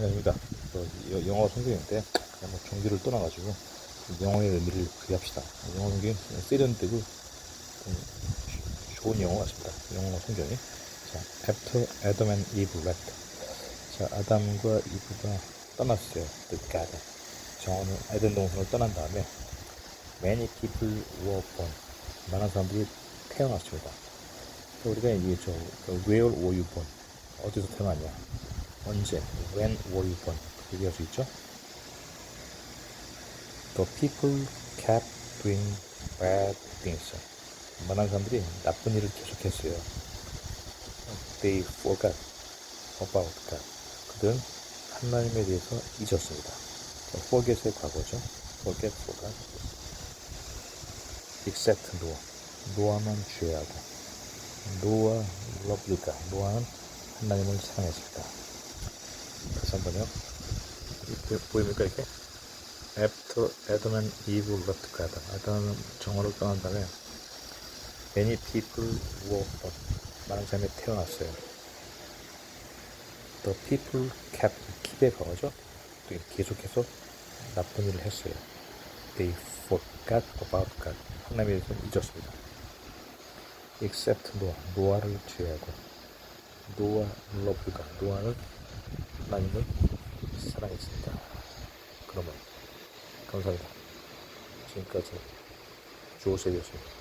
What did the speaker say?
아닙니다. 영어 그냥 뭐 종교를 떠나가지고 영어의 의미를 부여합시다. 영어 성경이 세련되고 좀 좋은 영어 같습니다. 영어 성경이. 자, after Adam and Eve left. 자, 아담과 이브가 떠났어요. The garden. 정원을 에덴 동산을 떠난 다음에 many people were born. 많은 사람들이 태어났습니다. 또 우리가 이게 저그 where were you born? 어디서 태어났냐? 언제? When were you born? 얘기할 수 있죠? The people kept doing bad things. 많은 사람들이 나쁜 일을 계속했어요. They forgot about God. 그들은 하나님에 대해서 잊었습니다. forget의 과거죠. forget, forgot. except Noah. 노아만 죄하고 노아 God. 노아는 하나님을 사랑했습니다. 다시 한 번요. 이렇게 보입니까 이렇게? Adam and Eve left God. 아담은 정원을 떠난 다음에 many people were born. 많은 사람이 태어났어요. The people kept keep의 과거죠. 또 계속해서 나쁜 일을 했어요. They forgot about God. 하나님에 대해서 잊었습니다. Except Noah. 노아를 제외하고 노아 God. 노아는 하나님을 사랑했습니다. 그러면 감사합니다. 지금까지 조셉이었습니다.